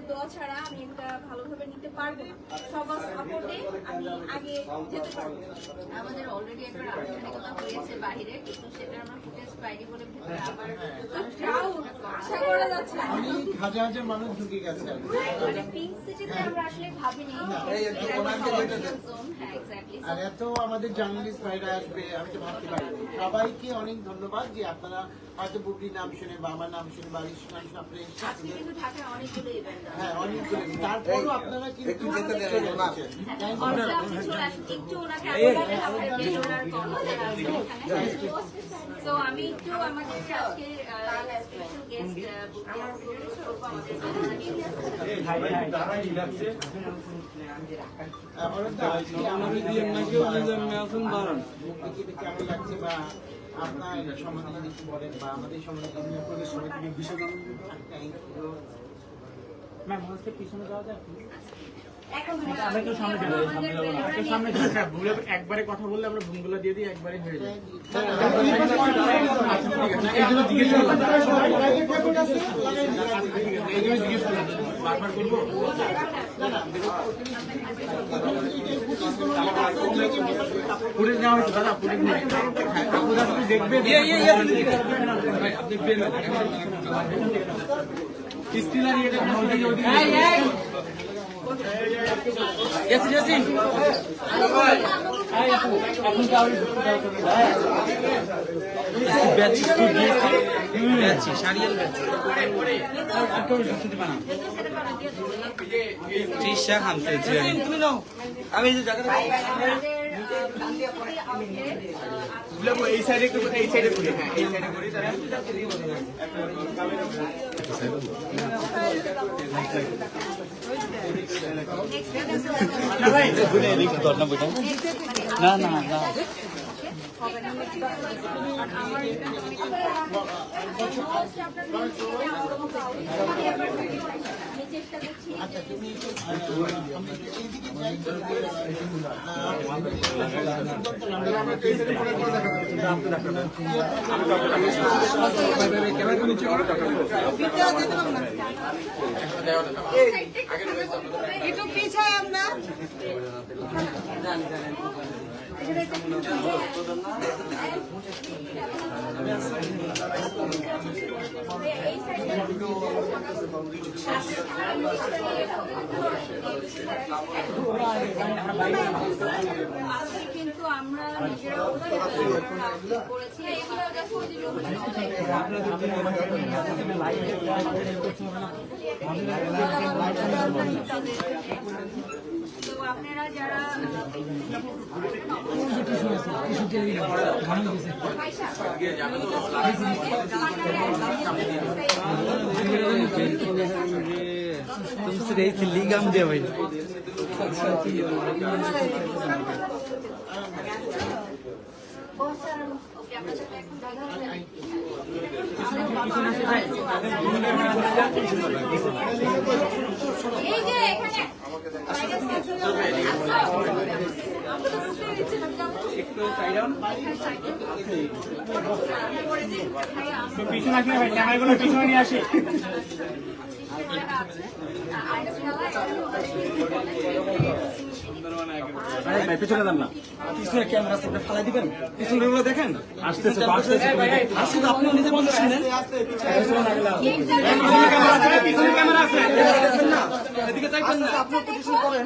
দোয়া ছাড়া আমি এটা ভালোভাবে নিতে পারব না। সবার সাপোর্টে আমি আগে যেতে পারব। আমাদের অলরেডি একটা আনুষ্ঠানিকতা হয়েছে বাইরে কিন্তু সেটা আমরা ফুটেজ পাইনি বলে ভেতরে আবার আশা করা যাচ্ছে অনেক হাজার হাজার মানুষ ঢুকে গেছে মানে পিঙ্ক সিটিতে আমরা আসলে ভাবিনি। জোন হ্যাঁ এক্স্যাক্টলি আর এত আমাদের জার্নালিস্ট ভাইরা আসবে আমি তো ভাবতে পারিনি। সবাইকে অনেক ধন্যবাদ যে আপনারা হয়তো বুবলির নাম শুনে বা আমার নাম শুনে বা ঋষির নাম শুনে আপনারা হ্যাঁ অনেকগুলো তারপরও আপনারা কিন্তু। হ্যাঁ, আমি একটু আমাদের আজকে আপনার সম্বন্ধে আমাদের সম্বন্ধে বিভিন্ন প্রদেশ বিষয় থ্যাংক ইউ আমরা একটু সামনে চলে যাই, সামনে যাব। সামনে ভুলে একবারে কথা বললে আমরা ভুলগুলো দিয়ে দিই একবারে হয়ে যায় বারবার করব পুলিশ নেওয়া হয়েছে দাদা পুলিশ নেই। হ্যাঁ, আপু দেখবে আপনি বের স্টিলার আমি ব্যাচ শুট দিয়েছি। ব্যাচ সারিয়াল ব্যাচ। আর কেউ শুনতে পানা তৃষা খান তুমি নাও। আমি এই যে জায়গাটা এই সাইডে এই সাইডে করি হ্যাঁ এই সাইডে করি তাহলে। না না না। আমি চেষ্টা করছি তুমি একটু, আহ, আমি এইদিকে যাই তো, একটু পিছায় আমরা? কিন্তু আমরা নিজেরাও করেছি এগুলো দেখো তো আপনারা যারা तुमसे रही थी लीगम दे भाई ওকে আপনার সাথে এখন দেখা হবে এই যে এখানে পিছনে আসলে ভাই ক্যামেরাগুলো পিছনে নিয়ে আসি ভাই পিছনে যান না। পিছনে ক্যামেরা সেটা ফালাই দিবেন। পিছনে গুলো দেখেন। আসতেছে আসতেছে আসলে আপনি নিজে বন্ধ শুনেন পিছনে ক্যামেরা আছে এদিকে চাইবেন না আপনি একটু পিছনে করেন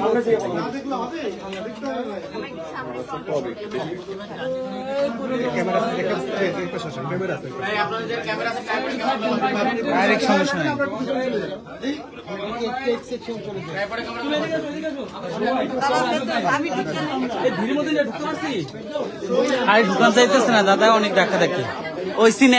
আপনারা কি ঢুকান চাইতেছে না দাদা অনেক দেখা দেখি ওই সিনে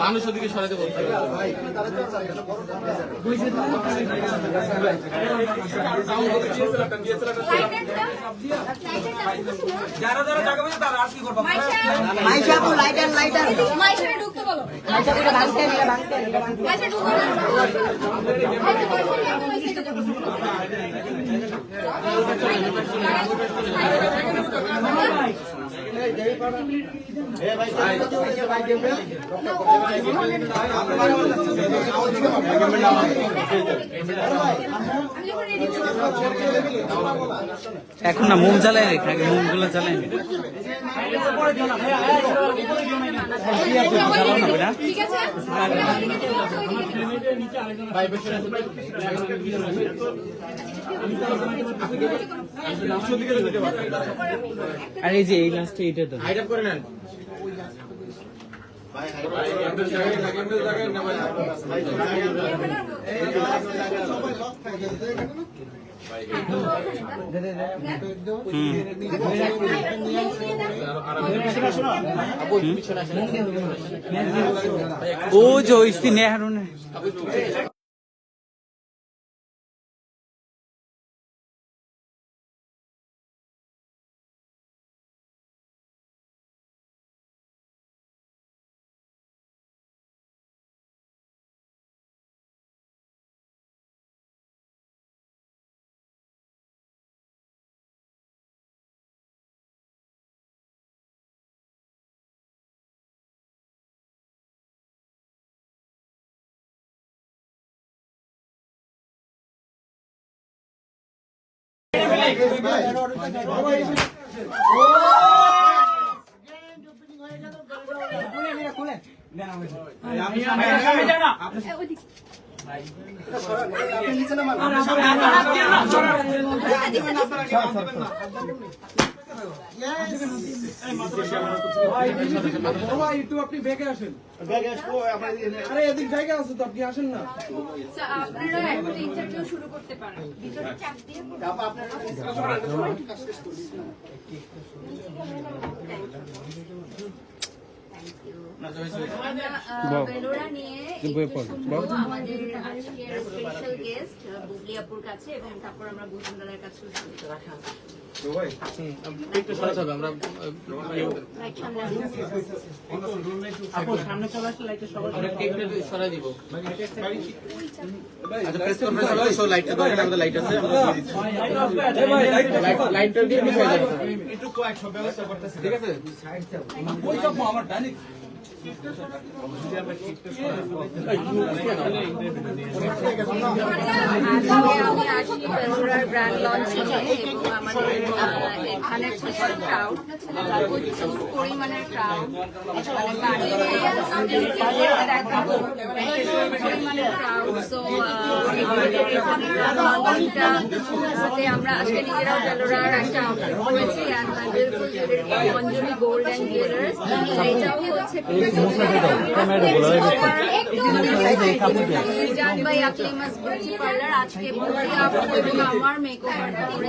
মানুষ ওদিকে সরাতে বলতে যারা যারা জায়গা পাচ্ছে তারা আর কি করব মাইশা লাইটার লাইটার মাইশা ঢুকতে বলো মাইশা ভাঙতে ভাঙতে মাইশা ঢুকো এখন না মোম জ্বালাই রেখে আগে মোমগুলো বেটা ঠিক আছে? আর এই যে এই লাস্টে এইটা তো। হাইড আপ করে নেন। ও যে ওই স্নেহারুনে একটু আপনি বেগে আসেন আরে এদিক জায়গা আছে আপনি আসেন না আমাদের আজকের স্পেশাল গেস্ট বুবলিয়াপুর কাছে এবং তারপর আমরা বুঝুনদারের কাছে একটু আমরা আমরা আমরা ঠিক আছে আজকে আমি ব্র্যান্ড লঞ্চিং আমাদের এখানে প্রচুর ক্রাউড প্রচুর পরিমাণের ক্রাউড পরিমাণের সাথে আমরা আজকে নিজেরাও একটা আউটফিট করেছি অঞ্জলি গোল্ড অ্যান্ড জুয়েলার্স এটাও হচ্ছে জান ভাই আকলিমাস বিউটি পার্লার আজকে আমার মেকওভারটা করে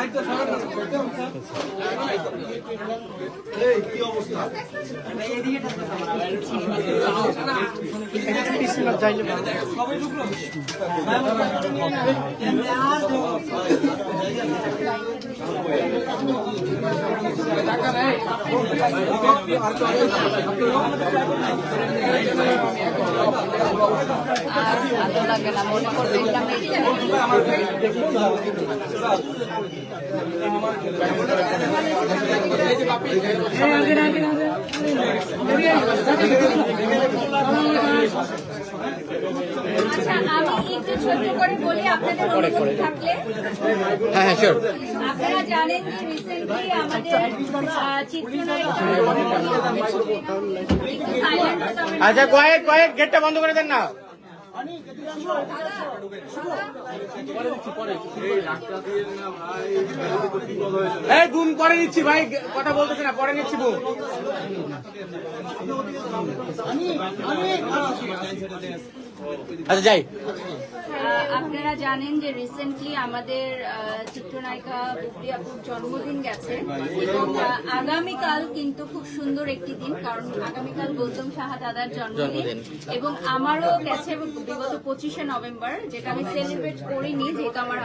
আর লাগে না মনে করবে এটা মেয়ে আচ্ছা আমি একটু ছোট করে বলি আপনাদের অনুমতি থাকলে হ্যাঁ হ্যাঁ শিওর আপনারা জানেন যে রিসেন্টলি আমাদের চিত্রনায়িকা একটু silent হতে হবে। আচ্ছা কয়েক কয়েক গেটটা বন্ধ করে দেন না এই বুম পরে নিচ্ছি ভাই কথা বলতেছে না পরে নিচ্ছি বুম আচ্ছা যাই। আপনারা জানেন যে রিসেন্টলি আমাদের চিত্রনায়িকা বুবলি আপুর জন্মদিন গেছে। এবং আগামীকাল কিন্তু খুব সুন্দর একটি দিন কারণ আগামীকাল গৌতম সাহা দাদার জন্মদিন। এবং আমারও গেছে বিগত পঁচিশে নভেম্বর যেটা আমি সেলিব্রেট করিনি যেহেতু আমার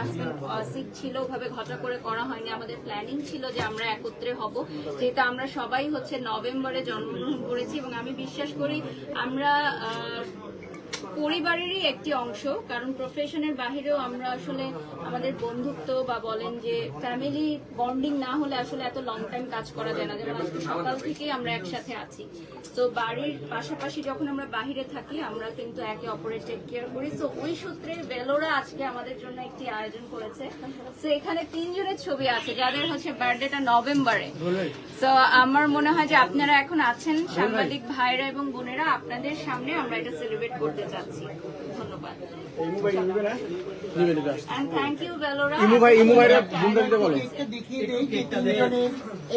সিক ছিল ওভাবে ঘটা করে করা হয়নি। আমাদের প্ল্যানিং ছিল যে আমরা একত্রে হব। যেহেতু আমরা সবাই হচ্ছে নভেম্বরে জন্মগ্রহণ করেছি এবং আমি বিশ্বাস করি আমরা পরিবারেরই একটি অংশ কারণ প্রফেশনের বাহিরেও আমরা আসলে আমাদের বন্ধুত্ব বা বলেন যে ফ্যামিলি বন্ডিং না হলে আসলে এত লং টাইম কাজ করা যায় না। যেমন আজকে সকাল থেকেই আমরা একসাথে আছি। তো বাড়ির পাশাপাশি যখন আমরা বাহিরে থাকি আমরা কিন্তু একে অপরের টেক কেয়ার করি। তো ওই সূত্রে বেলোরা আজকে আমাদের জন্য একটি আয়োজন করেছে। তো এখানে তিনজনের ছবি আছে যাদের হচ্ছে বার্থডেটা নভেম্বরে। তো আমার মনে হয় যে আপনারা এখন আছেন সাংবাদিক ভাইরা এবং বোনেরা আপনাদের সামনে আমরা এটা সেলিব্রেট করতে চাচ্ছি ধন্যবাদ। And thank you, ইমু ভাই ইমু ভাইরা বুমটা দিতে বলো। দেখিয়ে দেই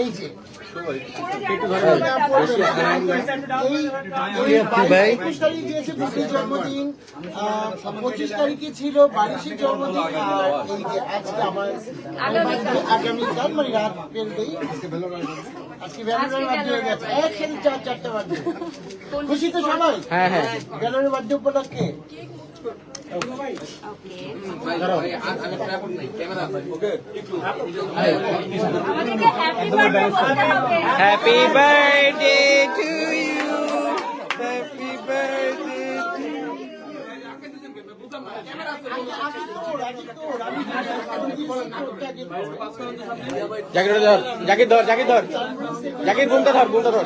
এই যে। একুশ তারিখ দিয়েছে বুদ্ধির জন্মদিন। পঁচিশ তারিখে ছিল বারিশের জন্মদিন। আর এই যে আজকে আমার আগামীকাল। আগামীকাল মানে রাত আজকে বেলোরার বার্থডে হয়ে গেছে। একসাথে চার চারটা বার্থডে খুশি তো সবাই? হ্যাঁ হ্যাঁ। বেলোরের বার্থডে উপলক্ষে। Happy birthday to you happy birthday Zakir Dhar Zakir Dhar Zakir Dhar Zakir বুমটা ধর বুমটা ধর।